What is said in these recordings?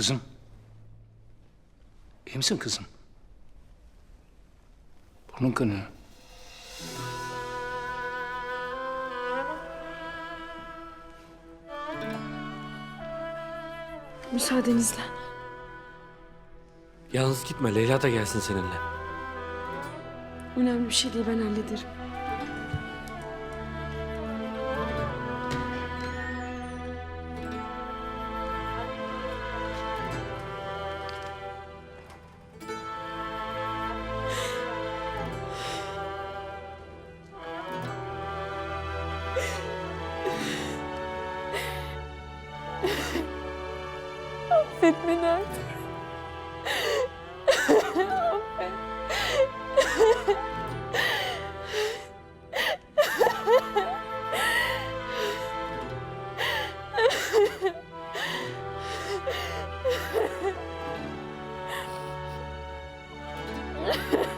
Kızım. İyi misin kızım? Burnun kanıyor. Müsaadenizle. Yalnız gitme Leyla da gelsin seninle. Önemli bir şey değil ben hallederim.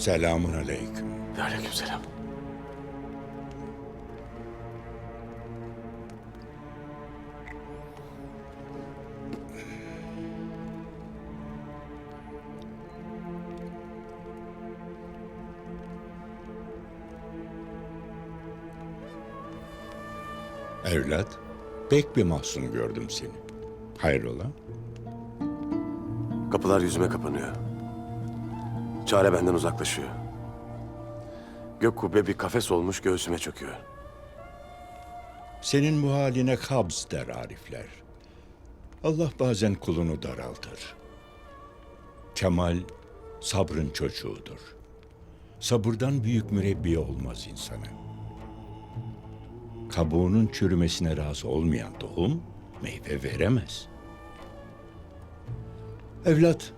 Selamun aleyküm. Aleykümselam. Evlat, pek bir mahzun gördüm seni. Hayrola? Kapılar yüzüme kapanıyor. Çare benden uzaklaşıyor. Gök kubbe bir kafes olmuş göğsüme çöküyor. Senin bu haline kabz der Arifler. Allah bazen kulunu daraltır. Kemal sabrın çocuğudur. Sabırdan büyük mürebbiye olmaz insana. Kabuğunun çürümesine razı olmayan tohum meyve veremez. Evlat,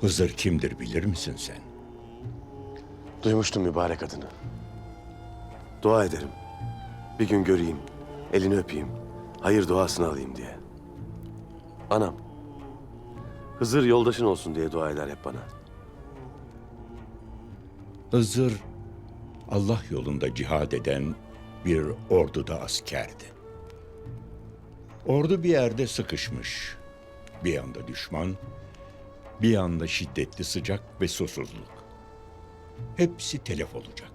Hızır kimdir bilir misin sen? Duymuştum mübarek adını. Dua ederim. Bir gün göreyim, elini öpeyim, hayır duasını alayım diye. Anam, Hızır yoldaşın olsun diye dua eder hep bana. Hızır Allah yolunda cihad eden bir orduda askerdi. Ordu bir yerde sıkışmış. Bir yanda düşman, bir yanda şiddetli sıcak ve susuzluk. Hepsi telef olacak.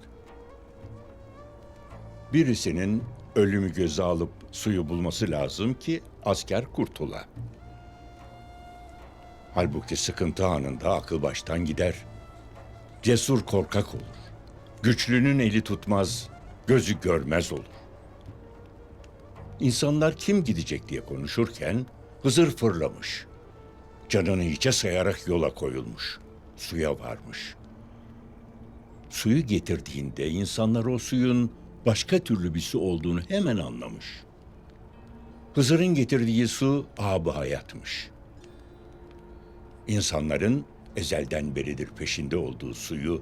Birisinin ölümü göze alıp suyu bulması lazım ki asker kurtula. Halbuki sıkıntı anında akıl baştan gider. Cesur korkak olur. Güçlünün eli tutmaz, gözü görmez olur. İnsanlar kim gidecek diye konuşurken Hızır fırlamış. Canını hiçe sayarak yola koyulmuş. Suya varmış. Suyu getirdiğinde insanlar o suyun başka türlü bir su olduğunu hemen anlamış. Hızır'ın getirdiği su ab hayatmış. İnsanların ezelden beridir peşinde olduğu suyu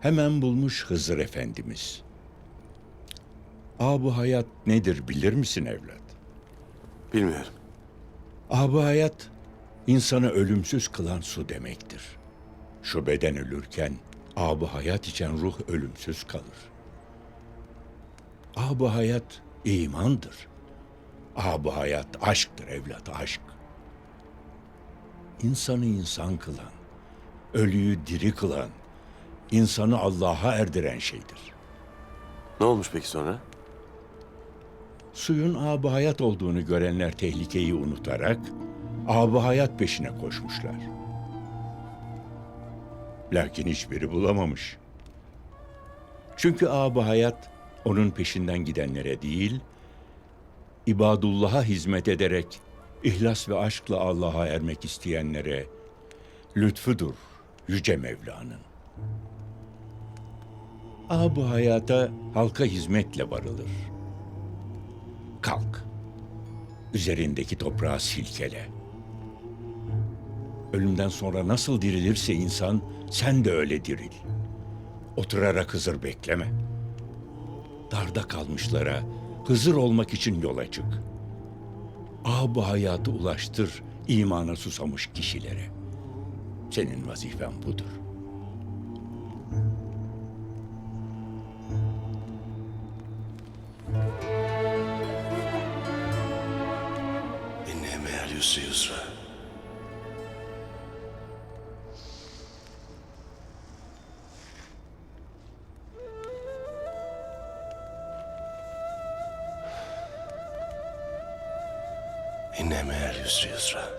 hemen bulmuş Hızır Efendimiz. Ab hayat nedir bilir misin evlat? Bilmiyorum. Ab hayat insanı ölümsüz kılan su demektir. Şu beden ölürken ab hayat içen ruh ölümsüz kalır. Ab hayat imandır. Ab hayat aşktır evlat aşk. İnsanı insan kılan, ölüyü diri kılan, insanı Allah'a erdiren şeydir. Ne olmuş peki sonra? Suyun ab hayat olduğunu görenler tehlikeyi unutarak ab hayat peşine koşmuşlar. Lakin hiçbiri bulamamış. Çünkü ab hayat onun peşinden gidenlere değil, ibadullah'a hizmet ederek ihlas ve aşkla Allah'a ermek isteyenlere lütfudur yüce Mevla'nın. Ab hayata halka hizmetle varılır. Kalk. Üzerindeki toprağı silkele. Ölümden sonra nasıl dirilirse insan, sen de öyle diril. Oturarak Hızır bekleme. Darda kalmışlara Hızır olmak için yola çık. Bu hayatı ulaştır imana susamış kişilere. Senin vazifen budur. İnne yusri yusra. İnne meğer yusri yusra.